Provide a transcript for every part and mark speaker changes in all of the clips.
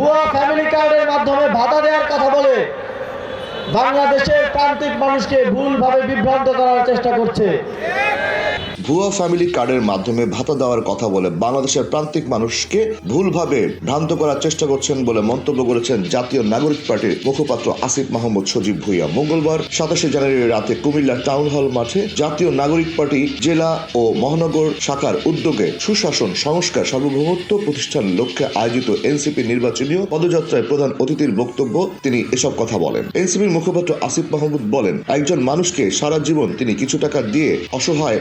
Speaker 1: ভুয়া ফ্যামিলি কার্ডের মাধ্যমে ভাতা দেওয়ার কথা বলে বাংলাদেশের প্রান্তিক মানুষকে ভুলভাবে বিভ্রান্ত করার চেষ্টা করছে।
Speaker 2: ভুয়া ফ্যামিলি কার্ডের মাধ্যমে ভাতা দেওয়ার কথা বলে বাংলাদেশের প্রান্তিক মানুষকে ভুলভাবে ভ্রান্ত করার চেষ্টা করছেন বলে মন্তব্য করেছেন জাতীয় নাগরিক পার্টির মুখপাত্র আসিফ মাহমুদ সজীব ভুইয়া। মঙ্গলবার, সাতাশে জানুয়ারি রাতে কুমিল্লা টাউন হল মাঠে জাতীয় নাগরিক পার্টি, জেলা ও মহানগর শাখার উদ্যোগে সুশাসন সংস্কার সার্বভৌমত্ব প্রতিষ্ঠান লক্ষ্যে আয়োজিত এনসিপি নির্বাচনীয় পদযাত্রায় প্রধান অতিথির বক্তব্য তিনি এসব কথা বলেন। এনসিপির মুখপাত্র আসিফ মাহমুদ বলেন, একজন মানুষকে সারা জীবন তিনি কিছু টাকা দিয়ে অসহায়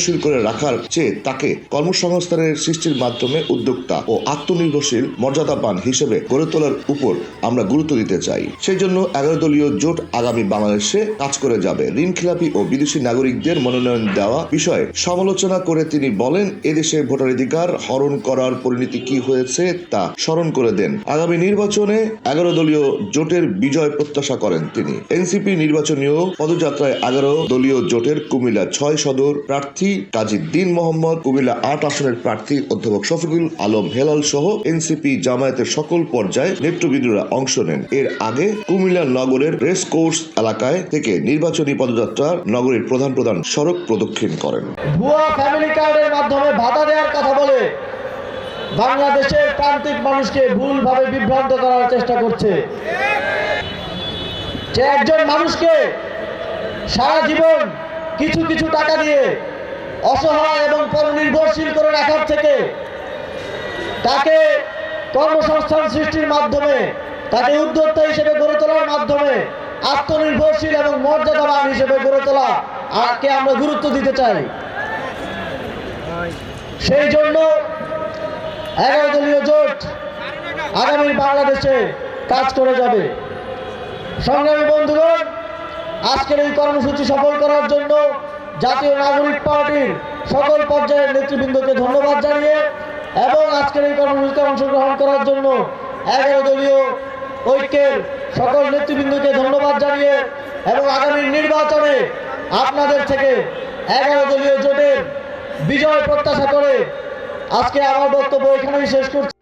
Speaker 2: পরনির্ভরশীল করে রাখার চেয়ে তাকে কর্মসংস্থানের সৃষ্টির মাধ্যমে উদ্যোক্তা ও আত্মনির্ভরশীল মর্যাদাবান হিসেবে গড়ে তোলার উপর আমরা গুরুত্ব দিতে চাই। সেই জন্য এগারো দলীয় জোট আগামী বাংলাদেশে কাজ করে যাবে। ঋণ খেলাপি ও বিদেশি নাগরিকদের মনোনয়ন দেওয়া বিষয়ে সমালোচনা করে তিনি বলেন, এদেশে ভোটাধিকার হরণ করার পরিণতি কি হয়েছে তা স্মরণ করে দেন। আগামী নির্বাচনে এগারো দলীয় জোটের বিজয় প্রত্যাশা করেন তিনি। এনসিপি নির্বাচনীয় পদযাত্রায় এগারো দলীয় জোটের কুমিল্লা ছয় সদর প্রার্থী কাজী দিন মোহাম্মদ কুমিল্লা আট আসনের প্রার্থী অধ্যাপক শফিকুল আলম হেলাল সহ এনসিপি জামায়াতের সকল পর্যায়ে নেতৃবৃন্দরা অংশ নেন। এর আগে কুমিল্লা নগরের রেস কোর্স এলাকায় থেকে নির্বাচনী পদযাত্রার নগরীর প্রধান প্রধান সড়ক প্রদক্ষিণ করেন।
Speaker 1: ভুয়া মাধ্যমে ভাতা দেওয়ার কথা বলে বাংলাদেশের প্রান্তিক মানুষকে ভুলভাবে বিভ্রান্ত করার চেষ্টা করছে। যে একজন মানুষকে সারা জীবন কিছু কিছু টাকা দিয়ে অসহায় এবং পরনির্ভরশীল করে রাখার থেকে তাকে কর্মসংস্থান সৃষ্টির মাধ্যমে, তাকে উদ্যোক্তা হিসেবে গড়ে তোলার মাধ্যমে, আত্মনির্ভরশীল এবং মর্যাদাবান হিসেবে গড়ে তোলা আরকে আমরা গুরুত্ব দিতে চাই। সেই জন্য এগারো দলীয় জোট আগামী বাংলাদেশে কাজ করে যাবে। সংগ্রামী বন্ধুগণ, আজকের এই কর্মসূচি সফল করার জন্য জাতীয় নাগরিক পার্টির সকল পর্যায়ের নেতৃবৃন্দকে ধন্যবাদ জানিয়ে এবং আজকের এই কর্মসূচিতে অংশগ্রহণ করার জন্য এগারো দলীয় ঐক্যের সকল নেতৃবৃন্দকে ধন্যবাদ জানিয়ে এবং আগামী নির্বাচনে আপনাদের থেকে এগারো দলীয় জোটের বিজয় প্রত্যাশা করে আজকে আমার বক্তব্য এখানেই শেষ করছি।